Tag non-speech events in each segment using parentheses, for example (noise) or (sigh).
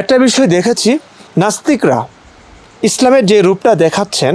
একটা বিষয় দেখেছি, নাস্তিকরা ইসলামের যে রূপটা দেখাচ্ছেন,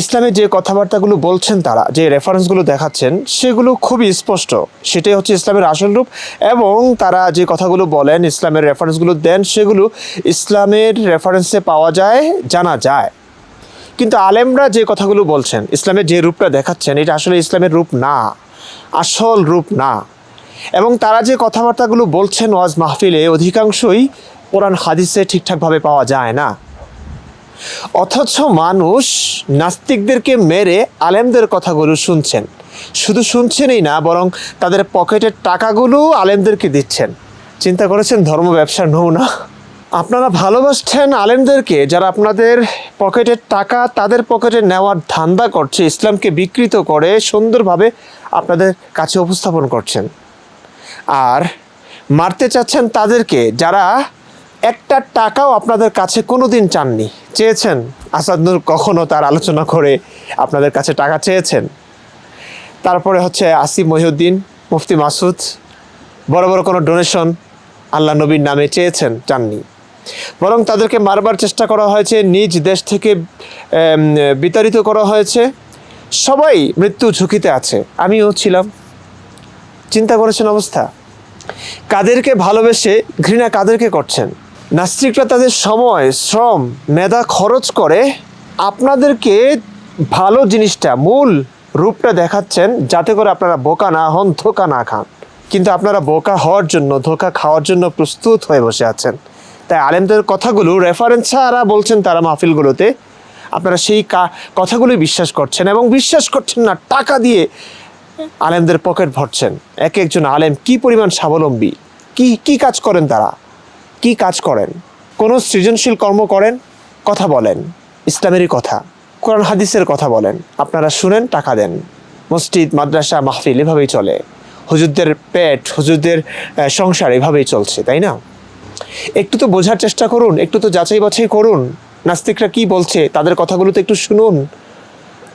ইসলামের যে কথাবার্তাগুলো বলছেন তারা, যে রেফারেন্সগুলো দেখাচ্ছেন, সেগুলো খুবই স্পষ্ট। সেটাই হচ্ছে ইসলামের আসল রূপ এবং তারা যে কথাগুলো বলেন, ইসলামের রেফারেন্সগুলো দেন, সেগুলো ইসলামের রেফারেন্সে পাওয়া যায়, জানা যায়। কিন্তু আলেমরা যে কথাগুলো বলছেন, ইসলামের যে রূপটা দেখাচ্ছেন, এটা আসলে ইসলামের রূপ না, আসল রূপ না। এবং তারা যে কথাবার্তাগুলো বলছেন ওয়াজ মাহফিলে, অধিকাংশই কোরআন হাদিসে ঠিকঠাকভাবে পাওয়া যায় না। অথচ মানুষ নাস্তিকদেরকে মেরে আলেমদের কথাগুলো শুনছেন। শুধু শুনছেনই না, বরং তাদের পকেটের টাকাগুলো আলেমদেরকে দিচ্ছেন। চিন্তা করেছেন ধর্ম ব্যবসার নমুনা? আপনারা ভালোবাসছেন আলেমদেরকে যারা আপনাদের পকেটের টাকা তাদের পকেটে নেওয়ার ধান্দা করছে, ইসলামকে বিকৃত করে সুন্দরভাবে আপনাদের কাছে উপস্থাপন করছেন। আর মারতে চাচ্ছেন তাদেরকে যারা একটা টাকাও আপনাদের কাছে কোনোদিন চাননি। চেয়েছেন? আসাদ নূর কখনো তার আলোচনা করে আপনাদের কাছে টাকা চেয়েছেন? তারপরে হচ্ছে আসিফ মহিউদ্দিন, মুফতি মাসুদ, বড় বড় কোনো ডোনেশন আল্লাহ নবীর নামে চেয়েছেন, চাননি। বরং তাদেরকে মারবার চেষ্টা করা হয়েছে, নিজ দেশ থেকে বিতাড়িত করা হয়েছে। সবাই মৃত্যু ঝুঁকিতে আছে। আমিও ছিলাম। চিন্তা করেছেন অবস্থা? কাদেরকে ভালোবেসে ঘৃণা কাদেরকে করছেন? নাস্তিকরা তাদের সময়, শ্রম, মেধা খরচ করে আপনাদেরকে ভালো জিনিসটা, মূল রূপটা দেখাচ্ছেন, যাতে করে আপনারা বোকা না হন, ধোকা না খান। কিন্তু আপনারা বোকা হওয়ার জন্য, ধোকা খাওয়ার জন্য প্রস্তুত হয়ে বসে আছেন। তাই আলেমদের কথাগুলো রেফারেন্স ছাড়া বলছেন তারা মাহফিলগুলোতে। আপনারা সেই কা- কথাগুলোই বিশ্বাস করছেন এবং বিশ্বাস করছেন না, টাকা দিয়ে আলেমদের পকেট ভরছেন। এক একজন আলেম কি পরিমাণ স্বাবলম্বী? কি কি কাজ করেন তারা? কি কাজ করেন? কোনো সৃজনশীল কর্ম করেন? কথা বলেন। ইসলামেরই কথা। কোরআন হাদিসের কথা বলেন। আপনারা শুনেন, টাকা দেন। মসজিদ, মাদ্রাসা, মাহফিল এভাবেই চলে। হুজুরদের পেট, হুজুরদের সংসার এভাবেই চলছে, তাই না? একটু তো বোঝার চেষ্টা করুন, একটু তো যাচাই বাছাই করুন। নাস্তিকরা কি বলছে? তাদের কথাগুলো তো একটু শুনুন।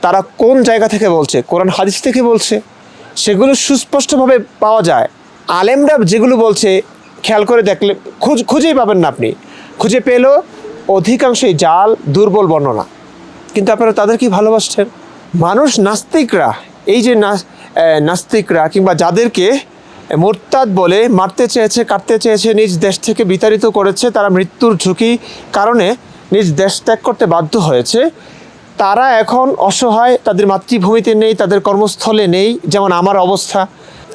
তারা কোন জায়গা থেকে বলছে? কোরআন হাদিস থেকে বলছে। সেগুলো সুস্পষ্টভাবে পাওয়া যায়। আলেমরা যেগুলো বলছে খেয়াল করে দেখলে, খুঁজ, খুঁজেই পাবেন না আপনি। খুঁজে পেলেও অধিকাংশই জাল দুর্বল বর্ণনা। কিন্তু আপনারা তাদের কি ভালোবাসছেন? মানুষ নাস্তিকরা, এই যে নাস- নাস্তিকরা কিংবা যাদেরকে মোরতাদ বলে মারতে চেয়েছে, কাটতে চেয়েছে, নিজ দেশ থেকে বিতাড়িত করেছে, তারা মৃত্যুর ঝুঁকি কারণে নিজ দেশ ত্যাগ করতে বাধ্য হয়েছে, তারা এখন অসহায়, তাদের মাতৃভূমিতে নেই, তাদের কর্মস্থলে নেই, যেমন আমার অবস্থা।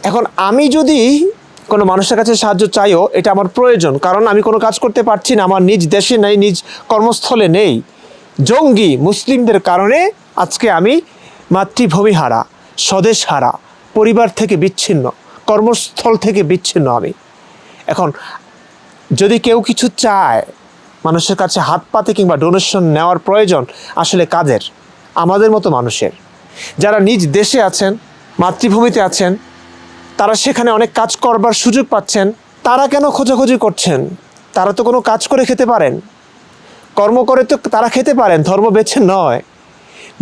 এখন আমি যদি কোনো মানুষের কাছে সাহায্য চাইও, এটা আমার প্রয়োজন। কারণ আমি কোনো কাজ করতে পারছি না, আমার নিজ দেশে নেই, নিজ কর্মস্থলে নেই। জঙ্গি মুসলিমদের কারণে আজকে আমি মাতৃভূমি হারা স্বদেশ হারা পরিবার থেকে বিচ্ছিন্ন, কর্মস্থল থেকে বিচ্ছিন্ন আমি। এখন, যদি কেউ কিছু চায়, মানুষের কাছে হাত পাতে কিংবা ডোনেশন নেওয়ার প্রয়োজন, আসলে কাদের? আমাদের মতো মানুষের। যারা নিজ দেশে আছেন, মাতৃভূমিতে আছেন তারা সেখানে অনেক কাজ করবার সুযোগ পাচ্ছেন। তারা কেন খোঁজাখুঁজি করছেন? তারা তো কোনো কাজ করে খেতে পারেন। কর্ম করে তো তারা খেতে পারেন, ধর্ম বেছে নয়।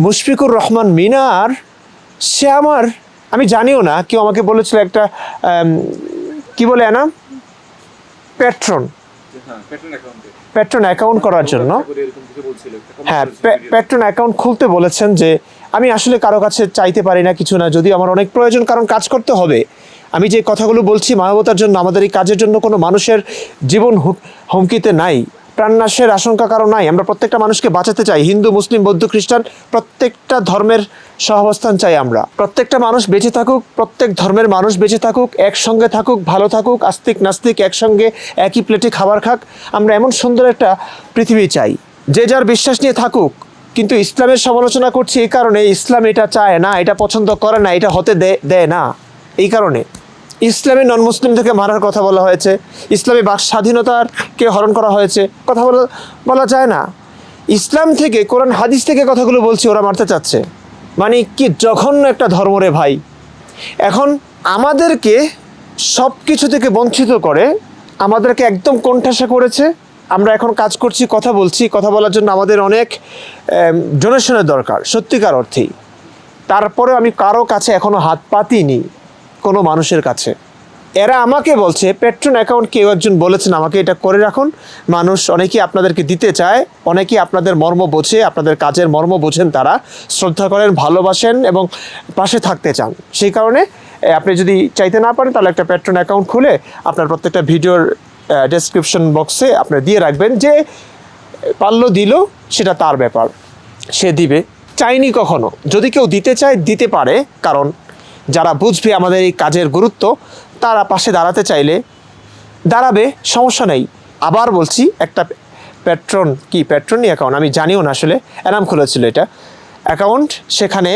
মুশফিকুর রহমান মিনার, সে আমার, আমি জানিও না, কেউ আমাকে বলেছিল একটা কি বলে না? প্যাট্রন প্যাটার্ন অ্যাকাউন্টে করার জন্য। হ্যাঁ। প্যাট্রন অ্যাকাউন্ট খুলতে বলেছেন যে, আমি আসলে কারও কাছে চাইতে পারি না, কিছু না, যদি আমার অনেক প্রয়োজন, কারণ কাজ করতে হবে। আমি যে কথাগুলো বলছি মানবতার জন্য, আমাদের এই কাজের জন্য কোনো মানুষের জীবন হুমকিতে নাই। প্রাণনাশের আশঙ্কা কারও নাই। আমরা প্রত্যেকটা মানুষকে বাঁচাতে চাই। হিন্দু, মুসলিম, বৌদ্ধ, খ্রিস্টান, প্রত্যেকটা ধর্মের সহাবস্থান চাই আমরা। প্রত্যেকটা মানুষ বেঁচে থাকুক, প্রত্যেক ধর্মের মানুষ বেঁচে থাকুক, একসঙ্গে থাকুক, ভালো থাকুক, আস্তিক, নাস্তিক, একসঙ্গে একই প্লেটে খাবার খাক। আমরা এমন সুন্দর একটা পৃথিবী চাই। যে যার বিশ্বাস নিয়ে থাকুক। কিন্তু ইসলামের সমালোচনা করছি এই কারণে, ইসলাম এটা চায় না, এটা পছন্দ করে না, এটা হতে দেয় না। এই কারণে ইসলামে নন মুসলিমদেরকে মারার কথা বলা হয়েছে, ইসলামে বাক স্বাধীনতারকে হরণ করা হয়েছে, কথা বলা বলা যায় না। ইসলাম থেকে, কোরআন, হাদিস থেকে কথাগুলো বলছি, ওরা মারতে চাচ্ছে। মানে কি জঘন্য একটা ধর্ম রে ভাই। এখন আমাদেরকে সব কিছু থেকে বঞ্চিত করে, আমাদেরকে একদম কোণঠাসা করেছে। আমরা এখন কাজ করছি, কথা বলছি, কথা বলার জন্য আমাদের অনেক ডোনেশনের দরকার, সত্যিকার অর্থেই। তারপরে আমি কারও কাছে এখনও হাত পাতিনি। কোনো মানুষের কাছে। এরা আমাকে বলছে, পেট্রন অ্যাকাউন্ট কেউ একজন বলেছেন, আমাকে এটা করে রাখুন। মানুষ অনেকেই আপনাদেরকে দিতে চায়, অনেকেই আপনাদের মর্ম বোঝে, আপনাদের কাজের মর্ম বোঝেন তারা, শ্রদ্ধা করেন, ভালোবাসেন এবং পাশে থাকতে চান। সেই কারণে আপনি যদি চাইতে না পারেন, তাহলে একটা পেট্রন অ্যাকাউন্ট খুলে আপনার প্রত্যেকটা ভিডিওর ডেসক্রিপশন বক্সে আপনি দিয়ে রাখবেন যে, পারল, দিল, সেটা তার ব্যাপার। সে দিবে। চাইনি কখনো। যদি কেউ দিতে চায়, দিতে পারে, কারণ যারা বুঝবে আমাদের এই কাজের গুরুত্ব, তারা পাশে দাঁড়াতে চাইলে দাঁড়াবে, সমস্যা নেই। আবার বলছি, একটা পেট্রন কি পেট্রনই অ্যাকাউন্ট আমি জানিও না আসলে এনাম খুলেছিল এটা। অ্যাকাউন্ট সেখানে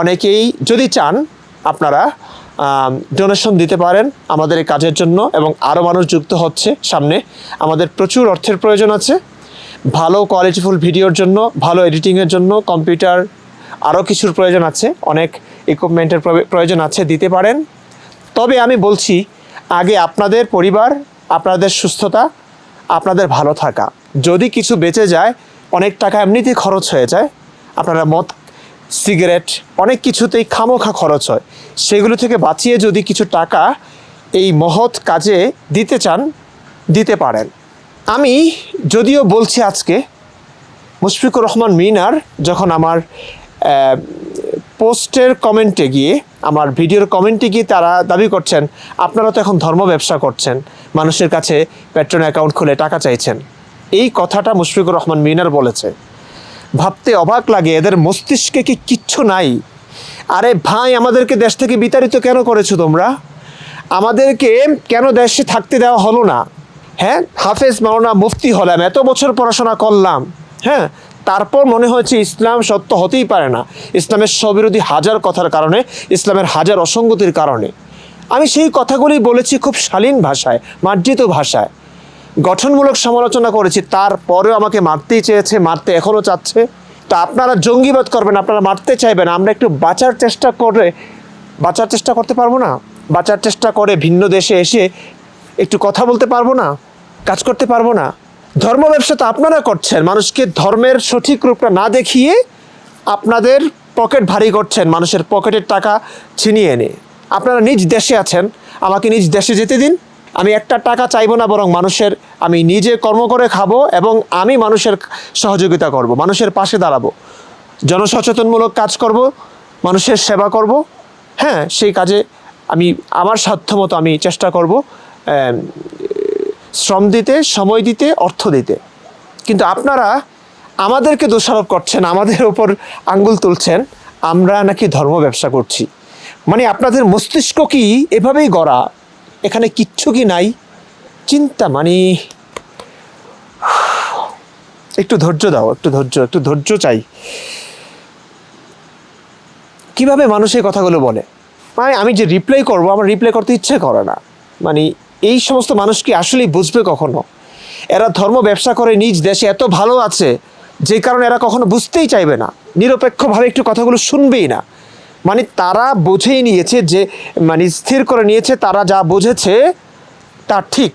অনেকেই যদি চান, আপনারা ডোনেশন দিতে পারেন আমাদের এই কাজের জন্য এবং আরও মানুষ যুক্ত হচ্ছে সামনে। আমাদের প্রচুর অর্থের প্রয়োজন আছে। ভালো কোয়ালিটিফুল ভিডিওর জন্য, ভালো এডিটিংয়ের জন্য কম্পিউটার আরও কিছুর প্রয়োজন আছে। অনেক ইকুইপমেন্টের প্রয়োজন আছে, দিতে পারেন। তবে আমি বলছি, আগে আপনাদের পরিবার, আপনাদের সুস্থতা, আপনাদের ভালো থাকা। যদি কিছু বেঁচে যায়, অনেক টাকা এমনিতেই খরচ হয়ে যায়। আপনারা মদ, সিগারেট, অনেক কিছুতেই খামোখা খরচ হয়। সেগুলো থেকে বাঁচিয়ে যদি কিছু টাকা এই মহৎ কাজে দিতে চান, দিতে পারেন। আমি যদিও বলছি আজকে, মুশফিকুর রহমান মিনার যখন আমার পোস্টের কমেন্টে গিয়ে, আমার ভিডিওর কমেন্টে গিয়ে তারা দাবি করছেন, আপনারা তো এখন ধর্ম ব্যবসা করছেন, মানুষের কাছে পেট্রন অ্যাকাউন্ট খুলে টাকা চাইছেন। এই কথাটা মুশফিকুর রহমান মিনার বলেছে। ভাবতে অবাক লাগে, এদের মস্তিষ্কে কি কিচ্ছু নাই? আরে ভাই, আমাদেরকে দেশ থেকে বিতাড়িত কেন করেছ তোমরা? আমাদেরকে কেন দেশে থাকতে দেওয়া হলো না? হ্যাঁ হাফেজ মাওনা মুফতি হলাম, এত বছর পড়াশোনা করলাম। হ্যাঁ তারপর মনে হয়েছে ইসলাম সত্য হতেই পারে না। ইসলামের স্ববিরোধী হাজার কথার কারণে, ইসলামের হাজার অসঙ্গতির কারণে। আমি সেই কথাগুলি বলেছি খুব শালীন ভাষায়, মার্জিত ভাষায়। গঠনমূলক সমালোচনা করেছি, তারপরেও আমাকে মারতেই চেয়েছে, মারতে এখনও চাচ্ছে। তা আপনারা জঙ্গিবাদ করবেন, আপনারা মারতে চাইবেন, আমরা একটু বাঁচার চেষ্টা করে, বাঁচার চেষ্টা করতে পারব না? বাঁচার চেষ্টা করে ভিন্ন দেশে এসে একটু কথা বলতে পারব না? কাজ করতে পারব না? ধর্ম ব্যবসা তো আপনারা করছেন। মানুষকে ধর্মের সঠিক রূপটা না দেখিয়ে আপনাদের পকেট ভারী করছেন, মানুষের পকেটের টাকা ছিনিয়ে এনে। আপনারা নিজ দেশে আছেন, আমাকে নিজ দেশে যেতে দিন। আমি একটা টাকা চাইব না, বরং মানুষের, আমি নিজে কর্ম করে খাব এবং আমি মানুষের সহযোগিতা করব, মানুষের পাশে দাঁড়াবো। জনসচেতনমূলক কাজ করব, মানুষের সেবা করব। হ্যাঁ সেই কাজে আমি, আমার সাধ্যমতো আমি চেষ্টা করব শ্রম দিতে, সময় দিতে, অর্থ দিতে। কিন্তু আপনারা আমাদেরকে দোষারোপ করছেন, আমাদের ওপর আঙ্গুল তুলছেন, আমরা নাকি ধর্ম ব্যবসা করছি। মানে আপনাদের মস্তিষ্ক কি এভাবেই গড়া? এখানে কিচ্ছু কি নাই? চিন্তা মানে। একটু ধৈর্য দাও, একটু ধৈর্য একটু ধৈর্য চাই। কীভাবে মানুষ এই কথাগুলো বলে? মানে আমি যে রিপ্লাই করব, আমার রিপ্লাই করতে ইচ্ছে করে না। মানে এই সমস্ত মানুষ কি আসলেই বুঝবে কখনো? এরা ধর্ম ব্যবসা করে নিজ দেশে এত ভালো আছে, যে কারণে এরা কখনো বুঝতেই চাইবে না। নিরপেক্ষভাবে একটু কথাগুলো শুনবেই না। মানে তারা বুঝেই নিয়েছে যে মানে স্থির করে নিয়েছে, তারা যা বুঝেছে তা ঠিক।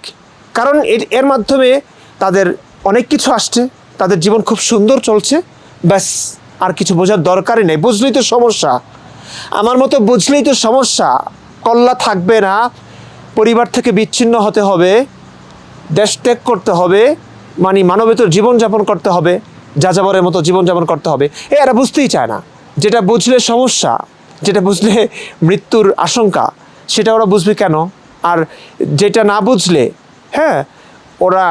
কারণ এর এর মাধ্যমে তাদের অনেক কিছু আসছে, তাদের জীবন খুব সুন্দর চলছে, ব্যাস, আর কিছু বোঝার দরকারই নেই। বুঝলেই তো সমস্যা। আমার মতো বুঝলেই তো সমস্যা। কল্লা থাকবে না। পরিবার থেকে বিচ্ছিন্ন হতে হবে, দেশ ত্যাগ করতে হবে মানে মানবেতর জীবনযাপন করতে হবে, যাযাবরের মতো জীবনযাপন করতে হবে। এ এরা বুঝতেই চায় না। যেটা বুঝলে সমস্যা, যেটা বুঝলে মৃত্যুর আশঙ্কা, সেটা ওরা বুঝবে কেন? আর যেটা না বুঝলে হ্যাঁ ওরা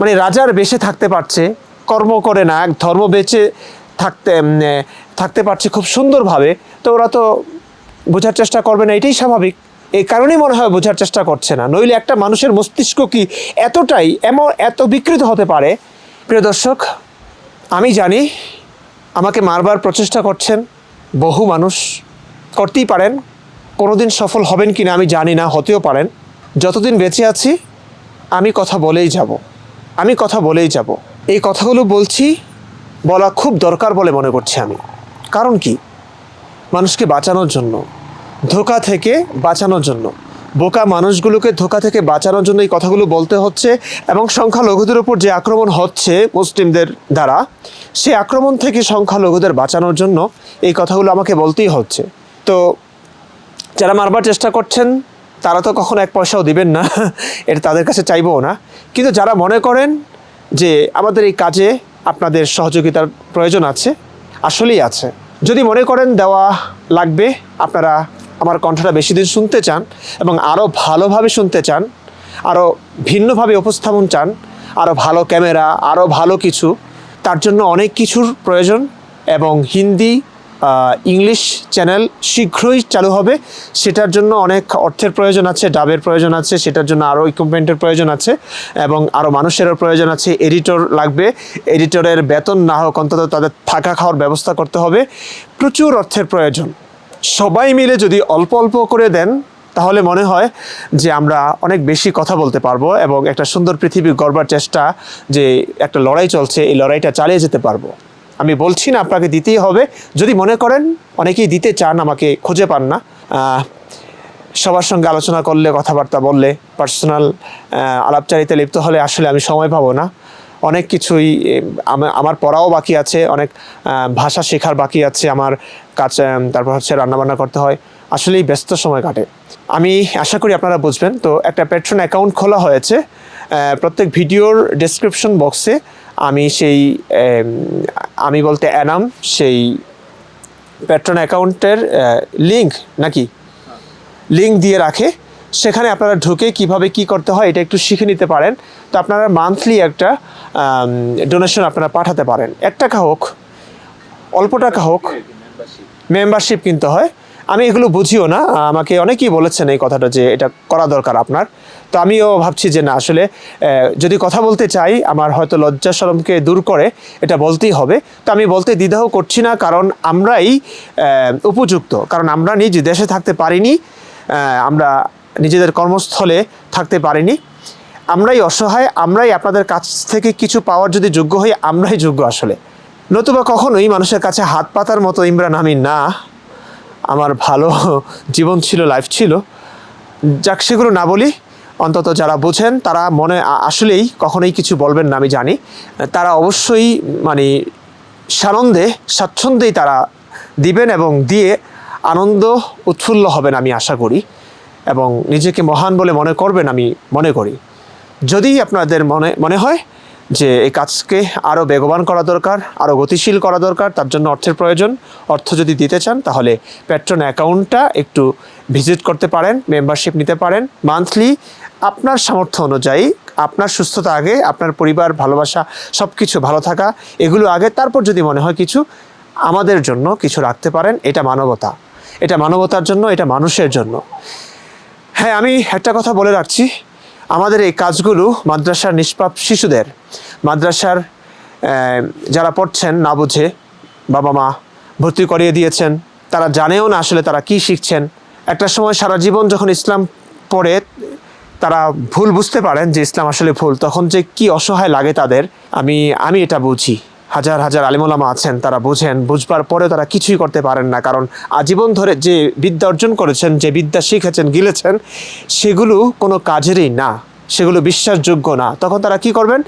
মানে রাজার বেশে থাকতে পারছে, কর্ম করে না, এক ধর্ম বেঁচে থাকতে থাকতে পারছে খুব সুন্দরভাবে, তো ওরা তো বোঝার চেষ্টা করবে না, এটাই স্বাভাবিক। এই কারণেই মনে হয় বোঝার চেষ্টা করছে না। নইলে একটা মানুষের মস্তিষ্ক কি এতটাই এমন, এত বিকৃত হতে পারে? প্রিয় দর্শক, আমি জানি আমাকে মারবার প্রচেষ্টা করছেন বহু মানুষ। করতেই পারেন, কোনোদিন সফল হবেন কি না আমি জানি না, হতেও পারেন। যতদিন বেঁচে আছি, আমি কথা বলেই যাব। আমি কথা বলেই যাব। এই কথাগুলো বলছি বলা খুব দরকার বলে মনে করছি আমি। কারণ কি? মানুষকে বাঁচানোর জন্য ধোকা থেকে বাঁচানোর জন্য। বোকা মানুষগুলোকে ধোকা থেকে বাঁচানোর জন্য এই কথাগুলো বলতে হচ্ছে এবং সংখ্যালঘুদের উপর যে আক্রমণ হচ্ছে মুসলিমদের দ্বারা সেই আক্রমণ থেকে সংখ্যালঘুদের বাঁচানোর জন্য এই কথাগুলো আমাকে বলতেই হচ্ছে। তো যারা মারবার চেষ্টা করছেন, তারা তো কখনো এক পয়সাও দিবেন না, (laughs) এটা তাদের কাছে চাইবও না। কিন্তু যারা মনে করেন যে আমাদের এই কাজে আপনাদের সহযোগিতার প্রয়োজন আছে, আসলেই আছে। যদি মনে করেন দেওয়া লাগবে, আপনারা আমার কণ্ঠটা বেশি দিন শুনতে চান এবং আরও ভালোভাবে শুনতে চান আরও ভিন্নভাবে উপস্থাপন চান আরও ভালো ক্যামেরা আরও ভালো কিছু, তার জন্য অনেক কিছুর প্রয়োজন এবং হিন্দি ইংলিশ চ্যানেল শীঘ্রই চালু হবে। সেটার জন্য অনেক অর্থের প্রয়োজন আছে, ডাবের প্রয়োজন আছে, সেটার জন্য আরও ইকুইপমেন্টের প্রয়োজন আছে এবং আরও মানুষেরও প্রয়োজন আছে। এডিটর লাগবে এডিটরের বেতন না হোক, অন্তত তাদের থাকা খাওয়ার ব্যবস্থা করতে হবে। প্রচুর অর্থের প্রয়োজন। সবাই মিলে যদি অল্প অল্প করে দেন, তাহলে মনে হয় যে আমরা অনেক বেশি কথা বলতে পারব এবং একটা সুন্দর পৃথিবী গড়বার চেষ্টা যে একটা লড়াই চলছে, এই লড়াইটা চালিয়ে যেতে পারব। আমি বলছি না আপনাকে দিতেই হবে। যদি মনে করেন, অনেকেই দিতে চান, আমাকে খুঁজে পান না। সবার সঙ্গে আলোচনা করলে, কথাবার্তা বললে পার্সোনাল আলাপচারিতে লিপ্ত হলে আসলে আমি সময় পাবো না। অনেক কিছুই আমার পড়াও বাকি আছে, অনেক ভাষা শেখার বাকি আছে আমার কাজ তারপর হচ্ছে রান্নাবান্না করতে হয়। আসলেই ব্যস্ত সময় কাটে। আমি আশা করি আপনারা বুঝবেন, তো একটা প্যাট্রন অ্যাকাউন্ট খোলা হয়েছে প্রত্যেক ভিডিওর ডেসক্রিপশন বক্সে আমি সেই আমি বলতে অ্যানাম, সেই প্যাট্রন অ্যাকাউন্টের লিঙ্ক নাকি? লিঙ্ক দিয়ে রাখে। সেখানে আপনারা ঢুকে কীভাবে কি করতে হয়, এটা একটু শিখে নিতে পারেন। তো আপনারা মান্থলি একটা ডোনেশন আপনারা পাঠাতে পারেন। এক টাকা হোক, অল্প টাকা হোক মেম্বারশিপ কিনতে হয়। আমি এগুলো বুঝিও না, আমাকে অনেকেই বলেছেন এই কথাটা যে এটা করা দরকার আপনার। তো আমিও ভাবছি যে না, আসলে যদি কথা বলতে চাই, আমার হয়তো লজ্জা শরমকে দূর করে, এটা বলতেই হবে। তো আমি বলতে দ্বিধাও করছি না, কারণ আমরাই উপযুক্ত। কারণ আমরা নিজ দেশে থাকতে পারিনি আমরা নিজেদের কর্মস্থলে থাকতে পারিনি। আমরাই অসহায়, আমরাই আপনাদের কাছ থেকে কিছু পাওয়ার যদি যোগ্য হই, আমরাই যোগ্য আসলে। নতুবা কখনোই মানুষের কাছে হাত পাতার মতো ইমরান আমি না। আমার ভালো জীবন ছিল লাইফ ছিল। যাক, সেগুলো না বলি, অন্তত যারা বোঝেন, তারা মনে আসলেই কখনোই কিছু বলবেন না, আমি জানি। তারা অবশ্যই মানে সানন্দে, স্বাচ্ছন্দ্যেই তারা দিবেন এবং দিয়ে আনন্দ উৎফুল্ল হবেন, আমি আশা করি। এবং নিজেকে মহান বলে মনে করবেন, আমি মনে করি। যদি আপনাদের মনে মনে হয় যে এই কাজকে আরও বেগবান করা দরকার, আরও গতিশীল করা দরকার, তার জন্য অর্থের প্রয়োজন, অর্থ যদি দিতে চান, তাহলে পেট্রন অ্যাকাউন্টটা একটু ভিজিট করতে পারেন মেম্বারশিপ নিতে পারেন। মান্থলি আপনার সামর্থ্য অনুযায়ী, আপনার সুস্থতা আগে, আপনার পরিবার, ভালোবাসা সব কিছু ভালো থাকা, এগুলো আগে। তারপর যদি মনে হয় কিছু আমাদের জন্য কিছু রাখতে পারেন, এটা মানবতা। এটা মানবতার জন্য, এটা মানুষের জন্য। হ্যাঁ আমি একটা কথা বলে রাখছি। আমাদের এই কাজগুলো মাদ্রাসার নিষ্পাপ শিশুদের, মাদ্রাসার যারা পড়ছেন না বুঝে, বাবা মা ভর্তি করিয়ে দিয়েছেন, তারা জানেও না আসলে তারা কি শিখছেন। একটা সময় সারা জীবন যখন ইসলাম পড়ে, তারা ভুল বুঝতে পারেন যে ইসলাম আসলে ভুল, তখন যে কি অসহায় লাগে তাদের, আমি আমি এটা বুঝি। হাজার হাজার আলিমুলামা আছেন, তারা বুঝেন, বুঝবার পরে তারা কিছুই করতে পারেন না। কারণ আজীবন ধরে যে বিদ্যা অর্জন করেছেন, যে বিদ্যা শিখেছেন, গিলেছেন, সেগুলো কোনো কাজেরই না, সেগুলো বিশ্বাসযোগ্য না। তখন তারা কি করবেন?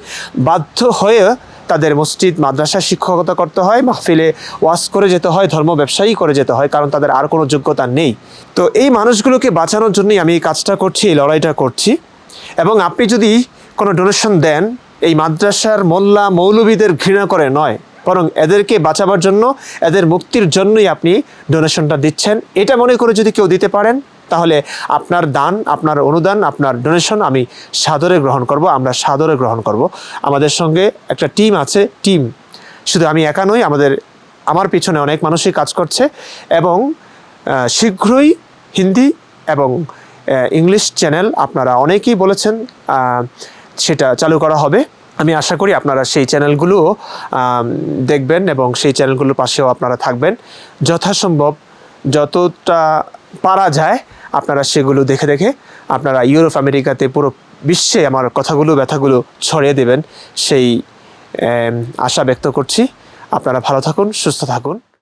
বাধ্য হয়ে তাদের মসজিদ, মাদ্রাসা শিক্ষকতা করতে হয়, মাহফিলে ওয়াজ করে যেতে হয়, ধর্ম ব্যবসায়ী করে যেতে হয়, কারণ তাদের আর কোনো যোগ্যতা নেই। তো এই মানুষগুলোকে বাঁচানোর জন্যই আমি এই কাজটা করছি, এই লড়াইটা করছি। এবং আপনি যদি কোনো ডোনেশন দেন এই মাদ্রাসার মোল্লা মৌলবীদের ঘৃণা করে নয়, বরং এদেরকে বাঁচাবার জন্য, এদের মুক্তির জন্যই আপনি ডোনেশনটা দিচ্ছেন। এটা মনে করে যদি কেউ দিতে পারেন, তাহলে আপনার দান, আপনার অনুদান, আপনার ডোনেশন আমি সাদরে গ্রহণ করব, আমরা সাদরে গ্রহণ করব। আমাদের সঙ্গে একটা টিম আছে টিম শুধু আমি একা নই, আমাদের, আমার পিছনে অনেক মানুষই কাজ করছে এবং শীঘ্রই হিন্দি এবং ইংলিশ চ্যানেল আপনারা অনেকেই বলেছেন সেটা চালু করা হবে। আমি আশা করি আপনারা সেই চ্যানেলগুলোও দেখবেন এবং সেই চ্যানেলগুলোর পাশেও আপনারা থাকবেন। যথাসম্ভব যতটা পারা যায় আপনারা সেগুলো দেখে দেখে আপনারা ইউরোপ, আমেরিকাতে পুরো বিশ্বে আমার কথাগুলো, ব্যথাগুলো ছড়িয়ে দেবেন। সেই আশা ব্যক্ত করছি। আপনারা ভালো থাকুন, সুস্থ থাকুন।